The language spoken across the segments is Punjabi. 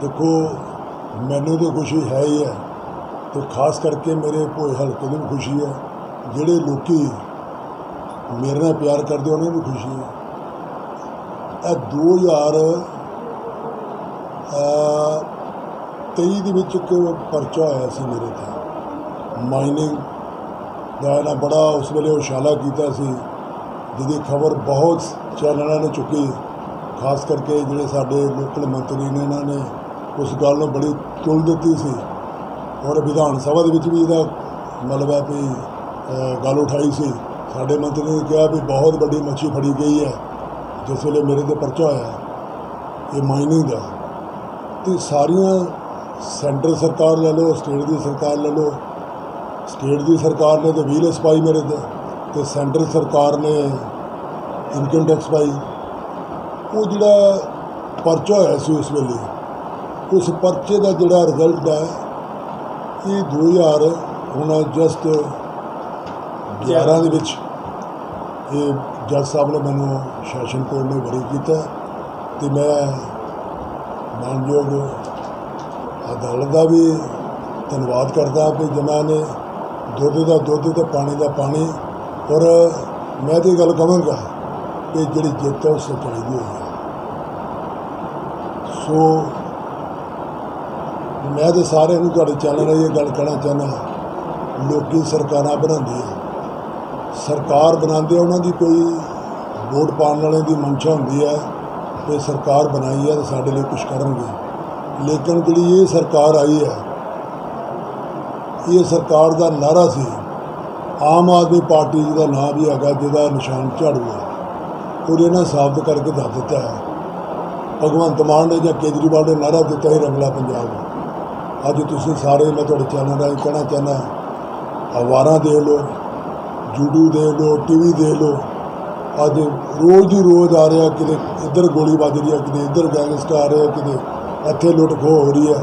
ਦੇਖੋ ਮੈਨੂੰ ਤਾਂ ਖੁਸ਼ੀ ਹੈ ਹੀ ਹੈ ਤੇ ਖਾਸ ਕਰਕੇ ਮੇਰੇ ਭੋਏ ਹਲਕੇ ਨੂੰ ਵੀ ਖੁਸ਼ੀ ਹੈ। ਜਿਹੜੇ ਲੋਕੀ ਮੇਰੇ ਨਾਲ ਪਿਆਰ ਕਰਦੇ ਉਹਨਾਂ ਨੂੰ ਵੀ ਖੁਸ਼ੀ ਹੈ। ਇਹ 2000 ਅਹ, 23 ਦੇ ਵਿੱਚ ਇੱਕ ਪਰਚਾ ਆਇਆ ਸੀ ਮੇਰੇ ਤੇ। ਮਾਈਨਿੰਗ ਦਾ ਇਹਨਾਂ ਬੜਾ ਉਸ ਵੇਲੇ ਉਛਾਲਾ ਕੀਤਾ ਸੀ ਜਿਹਦੀ ਖਬਰ ਬਹੁਤ ਚੈਨਲਾਂ ਨੇ ਚੁੱਕੀ। ਖਾਸ ਕਰਕੇ ਜਿਹੜੇ ਸਾਡੇ ਲੋਕਲ ਮੰਤਰੀ ਨੇ ਇਹਨਾਂ ਨੇ ਉਸ ਗੱਲ ਨੂੰ ਬੜੀ ਤੁਲ ਦਿੱਤੀ ਸੀ। ਔਰ ਵਿਧਾਨ ਸਭਾ ਦੇ ਵਿੱਚ ਵੀ ਇਹਦਾ ਮਤਲਬ ਹੈ ਵੀ ਗੱਲ ਉਠਾਈ ਸੀ। ਸਾਡੇ ਮੰਤਰੀ ਨੇ ਕਿਹਾ ਵੀ ਬਹੁਤ ਵੱਡੀ ਮੱਛੀ ਫੜੀ ਗਈ ਹੈ, ਜਿਸ ਵੇਲੇ ਮੇਰੇ ਤੇ ਪਰਚਾ ਹੋਇਆ ਇਹ ਮਾਈਨਿੰਗ ਦਾ। ਤੇ ਸਾਰੀਆਂ ਸੈਂਟਰ ਸਰਕਾਰ ਲੈ ਲਓ, ਸਟੇਟ ਦੀ ਸਰਕਾਰ ਲੈ ਲਓ, ਸਟੇਟ ਦੀ ਸਰਕਾਰ ਨੇ ਤੇ ਵੀਲਸ ਪਾਈ ਮੇਰੇ ਤੇ ਤੇ ਸੈਂਟਰ ਸਰਕਾਰ ਨੇ ਇਨਕਮ ਟੈਕਸ ਪਾਈ। ਉਹ ਜਿਹੜਾ ਪਰਚਾ ਹੋਇਆ ਸੀ ਉਸ ਵੇਲੇ ਉਸ ਪਰਚੇ ਦਾ ਜਿਹੜਾ ਰਿਜ਼ਲਟ ਹੈ ਇਹ 2000 ਹੁਣ ਜਸਟ 11 ਦੇ ਵਿੱਚ ਇਹ ਜੱਜ ਸਾਹਿਬ ਨੇ ਮੈਨੂੰ ਸੈਸ਼ਨ ਕੋਰਟ ਨੇ ਬਰੀ ਕੀਤਾ ਤੇ ਮੈਂ ਮਾਨਯੋਗ ਅਦਾਲਤ ਦਾ ਵੀ ਧੰਨਵਾਦ ਕਰਦਾ ਕਿ ਜਿਨ੍ਹਾਂ ਨੇ ਦੁੱਧ ਦਾ ਦੁੱਧ ਤੇ ਪਾਣੀ ਦਾ ਪਾਣੀ ਔਰ ਮੈਂ ਤੇ ਗੱਲ ਕਹਾਂਗਾ ਕਿ ਜਿਹੜੀ ਜਿੱਤ ਹੈ ਉਹ ਸੱਚਾਈ ਦੀ ਹੋਈ ਹੈ ਸੋ ਮੈਂ ਤੇ ਸਾਰਿਆਂ ਨੂੰ ਤੁਹਾਡੇ ਚੈਨਲ ਰਾਹੀਂ ਇਹ ਗੱਲ ਕਹਿਣਾ ਚਾਹੁੰਦਾ ਲੋਕੀ ਸਰਕਾਰਾਂ ਬਣਾਉਂਦੇ ਆ ਸਰਕਾਰ ਬਣਾਉਂਦੇ ਉਹਨਾਂ ਦੀ ਕੋਈ ਵੋਟ ਪਾਉਣ ਵਾਲਿਆਂ ਦੀ ਮਨਸ਼ਾ ਹੁੰਦੀ ਹੈ। ਕਿ ਸਰਕਾਰ ਬਣਾਈ ਹੈ ਤੇ ਸਾਡੇ ਲਈ ਕੁਝ ਕਰਨਗੇ। ਲੇਕਿਨ ਜਿਹੜੀ ਇਹ ਸਰਕਾਰ ਆਈ ਹੈ, ਇਹ ਸਰਕਾਰ ਦਾ ਨਾਰਾ ਸੀ, ਆਮ ਆਦਮੀ ਪਾਰਟੀ ਜਿਹਦਾ ਨਾਮ ਵੀ ਹੈਗਾ, ਜਿਹਦਾ ਨਿਸ਼ਾਨ ਝਾੜੂ ਹੈ। ਉਹ ਇਹਨਾਂ ਸਾਬਤ ਕਰਕੇ ਦੱਸ ਦਿੱਤਾ ਹੈ। ਭਗਵੰਤ ਮਾਨ ਨੇ ਜਾਂ ਕੇਜਰੀਵਾਲ ਨੇ ਨਾਰਾ ਦਿੱਤਾ ਹੀ ਰੰਗਲਾ ਪੰਜਾਬ ਅੱਜ ਤੁਸੀਂ ਸਾਰੇ ਮੈਂ ਤੁਹਾਡੇ ਚੈਨਲ ਰਾਹੀਂ ਕਹਿਣਾ ਚਾਹੁੰਦਾ ਅਖਬਾਰਾਂ ਦੇ ਲਓ, YouTube ਦੇਖ ਲਓ ਟੀਵੀ ਦੇ ਲਓ, ਅੱਜ ਰੋਜ਼ ਹੀ ਰੋਜ਼ ਆ ਰਿਹਾ ਕਿਤੇ ਇੱਧਰ ਗੋਲੀ ਵੱਜ ਰਹੀ ਹੈ, ਕਿਤੇ ਇੱਧਰ ਗੈਂਗਸਟਰ ਆ ਰਿਹਾ, ਕਿਤੇ ਇੱਥੇ ਲੁੱਟ ਖੋਹ ਹੋ ਰਹੀ ਹੈ।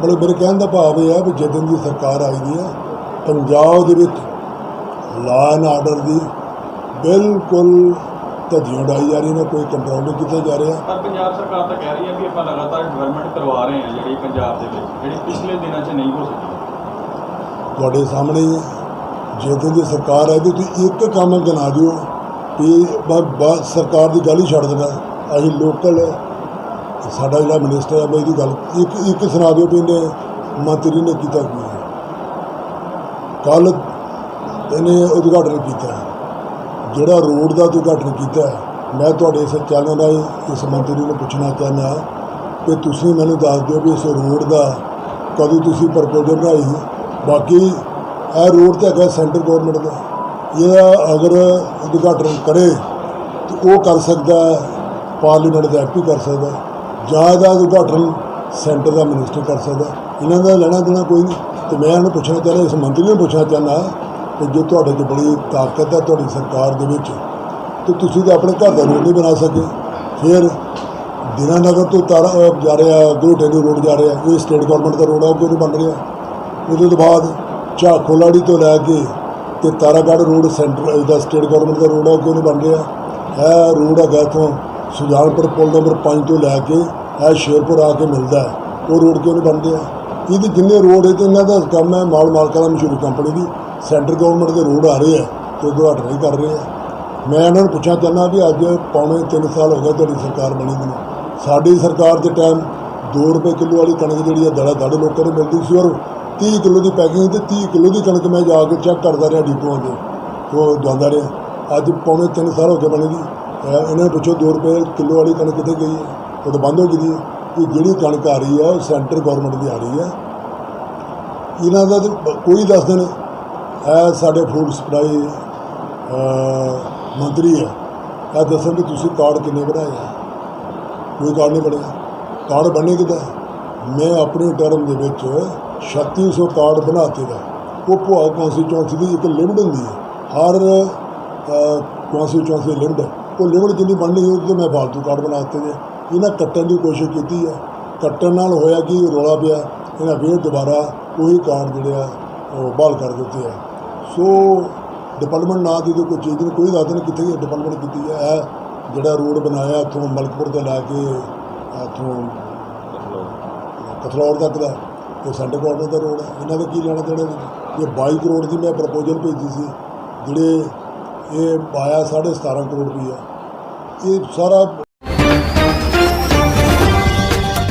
ਮਤਲਬ ਮੇਰੇ ਕਹਿਣ ਦਾ ਭਾਵ ਇਹ ਹੈ ਵੀ ਜਦੋਂ ਦੀ ਸਰਕਾਰ ਆਈ ਦੀ ਹੈ, ਪੰਜਾਬ ਦੇ ਵਿੱਚ ਲਾਅ ਐਂਡ ਆਰਡਰ ਦੀ ਬਿਲਕੁਲ ਧੱਜੀਆਂ ਉਡਾਈ ਜਾ ਰਹੀ ਨੇ ਕੋਈ ਕੰਟਰੋਲ ਨਹੀਂ ਕੀਤਾ ਜਾ ਰਿਹਾ ਪਰ ਪੰਜਾਬ ਸਰਕਾਰ ਤਾਂ ਕਹਿ ਰਹੀ ਹੈ ਵੀ ਆਪਾਂ ਲਗਾਤਾਰ ਡਿਵੈਲਪਮੈਂਟ ਕਰਵਾ ਰਹੇ ਹਾਂ ਜਿਹੜੀ ਪੰਜਾਬ ਦੇ ਵਿੱਚ ਜਿਹੜੀ ਪਿਛਲੇ ਦਿਨਾਂ 'ਚ ਨਹੀਂ ਹੋ ਸਕੀ ਤੁਹਾਡੇ ਸਾਹਮਣੇ। ਜਦੋਂ ਦੀ ਸਰਕਾਰ ਹੈ ਤੇ ਤੁਸੀਂ ਇੱਕ ਕੰਮ ਗਿਣਾ ਦਿਓ ਕਿ ਬ- ਬ- ਸਰਕਾਰ ਦੀ ਗੱਲ ਹੀ ਛੱਡ ਦੇਣਾ ਅਸੀਂ ਲੋਕਲ ਸਾਡਾ ਜਿਹੜਾ ਮਿਨਿਸਟਰ ਹੈ ਬਈ ਦੀ ਗੱਲ ਇੱਕ ਇੱਕ ਸੁਣਾ ਦਿਓ ਵੀ ਇਹਨੇ ਮੰਤਰੀ ਨੇ ਕੀਤਾ ਕੀ ਕੱਲ ਇਹਨੇ ਉਦਘਾਟਨ ਕੀਤਾ। ਜਿਹੜਾ ਰੋਡ ਦਾ ਉਦਘਾਟਨ ਕੀਤਾ ਮੈਂ ਤੁਹਾਡੇ ਇਸ ਚੈਨਲ ਰਾਹੀਂ ਇਸ ਮੰਤਰੀ ਨੂੰ ਪੁੱਛਣਾ ਚਾਹੁੰਦਾ ਕਿ ਤੁਸੀਂ ਮੈਨੂੰ ਦੱਸ ਦਿਓ ਵੀ ਇਸ ਰੋਡ ਦਾ ਕਦੋਂ ਤੁਸੀਂ ਪ੍ਰਪੋਜ਼ਲ ਬਣਾਈ ਬਾਕੀ ਇਹ ਰੋਡ ਤਾਂ ਹੈਗਾ ਸੈਂਟਰ ਗਵਰਨਮੈਂਟ ਦਾ। ਇਹਦਾ ਅਗਰ ਉਦਘਾਟਨ ਕਰੇ ਤਾਂ ਉਹ ਕਰ ਸਕਦਾ ਪਾਰਲੀਮੈਂਟ ਦਾ ਐਮਪੀ ਕਰ ਸਕਦਾ ਜਾਂ ਇਹਦਾ ਉਦਘਾਟਨ ਸੈਂਟਰ ਦਾ ਮਿਨਿਸਟਰ ਕਰ ਸਕਦਾ ਇਹਨਾਂ ਦਾ ਲੈਣਾ ਦੇਣਾ ਕੋਈ ਨਹੀਂ। ਤੇ ਮੈਂ ਇਹਨੂੰ ਪੁੱਛਣਾ ਚਾਹੁੰਦਾ, ਇਸ ਮੰਤਰੀ ਨੂੰ ਪੁੱਛਣਾ ਚਾਹੁੰਦਾ ਕਿ ਜੋ ਤੁਹਾਡੇ 'ਚ ਬੜੀ ਤਾਕਤ ਹੈ ਤੁਹਾਡੀ ਸਰਕਾਰ ਦੇ ਵਿੱਚ, ਤੇ ਤੁਸੀਂ ਤਾਂ ਆਪਣੇ ਘਰ ਦਾ ਰੋਡ ਨਹੀਂ ਬਣਾ ਸਕੇ। ਫਿਰ ਦਿਨਾਨਗਰ ਤੋਂ ਤਾਰਾ ਜਾ ਰਿਹਾ ਗੋਟੇ ਨੂੰ ਰੋਡ ਜਾ ਰਿਹਾ, ਇਹ ਸਟੇਟ ਗਵਰਨਮੈਂਟ ਦਾ ਰੋਡ ਆ ਉਹ ਕਿਉਂ ਨਹੀਂ ਬਣ ਰਿਹਾ? ਉਹਦੇ ਤੋਂ ਬਾਅਦ ਝਾਖੋਲਾੜੀ ਤੋਂ ਲੈ ਕੇ ਤੇ ਤਾਰਾਗੜ੍ਹ ਰੋਡ ਸੈਂਟਰ ਦਾ ਸਟੇਟ ਗਵਰਨਮੈਂਟ ਦਾ ਰੋਡ ਆ ਉਹ ਕਿਉਂ ਨਹੀਂ ਬਣ ਰਿਹਾ? ਇਹ ਰੋਡ ਹੈਗਾ ਇੱਥੋਂ ਸੁਜਾਨਪੁਰ ਪੁਲ ਨੰਬਰ 5 ਤੋਂ ਲੈ ਕੇ ਇਹ ਸ਼ੇਰਪੁਰ ਆ ਕੇ ਮਿਲਦਾ ਉਹ ਰੋਡ ਕਿਉਂ ਨਹੀਂ ਬਣ ਰਿਹਾ? ਇਹਦੇ ਜਿੰਨੇ ਰੋਡ ਹੈ ਤੇ ਇਹਨਾਂ ਦਾ ਕੰਮ ਹੈ ਮਾਲ ਮਾਲਕਾਂ ਦਾ ਮਸ਼ਹੂਰ ਕੰਪਨੀ ਦੀ। ਸੈਂਟਰ ਗਵਰਨਮੈਂਟ ਦੇ ਰੋਡ ਆ ਰਹੇ ਆ ਤੇ ਉਦਘਾਟਨ ਨਹੀਂ ਕਰ ਰਹੇ ਆ। ਮੈਂ ਇਹਨਾਂ ਨੂੰ ਪੁੱਛਣਾ ਚਾਹੁੰਦਾ ਵੀ ਅੱਜ ਪੌਣੇ 3 ਸਾਲ ਹੋ ਗਏ ਤੁਹਾਡੀ ਸਰਕਾਰ ਬਣੀ ਨੂੰ। ਸਾਡੀ ਸਰਕਾਰ ਦੇ ਟਾਈਮ 2 ਰੁਪਏ ਕਿਲੋ ਵਾਲੀ ਕਣਕ ਜਿਹੜੀ ਹੈ ਦੜਾ ਦੜ ਲੋਕਾਂ ਨੂੰ ਮਿਲਦੀ ਸੀ ਔਰ 30 ਕਿਲੋ ਦੀ ਪੈਕਿੰਗ ਤੇ 30 ਕਿਲੋ ਦੀ ਕਣਕ ਮੈਂ ਜਾ ਕੇ ਚੈੱਕ ਕਰਦਾ ਰਿਹਾ ਡਿਪੂਆਂ ਤੇ। ਉਹ ਜਾਂਦਾ ਰਿਹਾ। ਅੱਜ ਪੌਣੇ 3 ਸਾਲ ਹੋ ਗਏ ਬਣੇ ਦੀ। ਇਹਨਾਂ ਨੂੰ ਪੁੱਛੋ 2 ਰੁਪਏ ਕਿਲੋ ਵਾਲੀ ਕਣਕ ਕਿੱਥੇ ਗਈ ਹੈ? ਉਹ ਤਾਂ ਬੰਦ ਹੋ ਗਈ ਦੀ ਹੈ। ਇਹ ਜਿਹੜੀ ਕਣਕ ਆ ਰਹੀ ਹੈ, ਉਹ ਸੈਂਟਰ ਗਵਰਨਮੈਂਟ ਦੀ ਆ ਰਹੀ ਹੈ। ਇਹਨਾਂ ਦਾ ਕੋਈ ਦੱਸਦੇ ਨੇ ਇਹ ਸਾਡੇ ਫੂਡ ਸਪਲਾਈ ਮੰਤਰੀ ਹੈ। ਇਹ ਦੱਸਣ ਕਿ ਤੁਸੀਂ ਕਾਰਡ ਕਿੰਨੇ ਬਣਾਏ ਆ? ਕੋਈ ਕਾਰਡ ਨਹੀਂ ਬਣਿਆ। ਕਾਰਡ ਬਣਨੇ ਕਿੱਦਾਂ? ਮੈਂ ਆਪਣੇ ਟਰਮ ਦੇ ਵਿੱਚ 3600 ਕਾਰਡ ਬਣਾਤੇ ਦਾ। ਉਹ ਭੁਆ ਕੌਂਸਟੀਚੁਐਂਸੀ ਦੀ ਇੱਕ ਲਿਮਟ ਹੁੰਦੀ ਹੈ। ਹਰ ਕੌਂਸਟੀਚੁਐਂਸੀ ਲਿਮਟ ਉਹ ਲਿਮਟ ਜਿੰਨੀ ਬਣਨੀ ਸੀ ਉਹਦੇ ਮੈਂ ਫਾਲਤੂ ਕਾਰਡ ਬਣਾ ਦਿੱਤੇ ਨੇ। ਇਹਨਾਂ ਕੱਟਣ ਦੀ ਕੋਸ਼ਿਸ਼ ਕੀਤੀ ਹੈ। ਕੱਟਣ ਨਾਲ ਹੋਇਆ ਕਿ? ਰੌਲਾ ਪਿਆ। ਇਹਨਾਂ ਫਿਰ ਦੁਬਾਰਾ ਉਹੀ ਕਾਰਡ ਜਿਹੜੇ ਆ, ਉਹ ਬਹਾਲ ਕਰ ਦਿੱਤੇ ਆ। ਸੋ ਡਿਵੈਲਪਮੈਂਟ ਨਾਂ ਦੀ ਕੋਈ ਚੀਜ਼ ਨਹੀਂ ਕੋਈ ਦੱਸ ਨਹੀਂ ਕਿੱਥੇ ਡਿਵੈਲਪਮੈਂਟ ਕੀਤੀ ਹੈ ਇਹ ਜਿਹੜਾ ਰੋਡ ਬਣਾਇਆ ਇੱਥੋਂ ਮਲਕਪੁਰ ਤੋਂ ਲੈ ਕੇ ਇੱਥੋਂ ਪਥਲੌਰ ਤੱਕ ਦਾ। ਇਹ ਸੈਂਟਰ ਗਵਰਨਮੈਂਟ ਦਾ ਰੋਡ ਹੈ ਇਹਨਾਂ ਦਾ ਕੀ ਲੈਣਾ ਦੇਣਾ ਵਿੱਚ ਇਹ 22 ਕਰੋੜ ਦੀ ਮੈਂ ਪ੍ਰਪੋਜ਼ਲ ਭੇਜੀ ਸੀ ਜਿਹੜੇ ਇਹ ਪਾਇਆ 17.5 ਕਰੋੜ ਰੁਪਈਆ। ਇਹ ਸਾਰਾ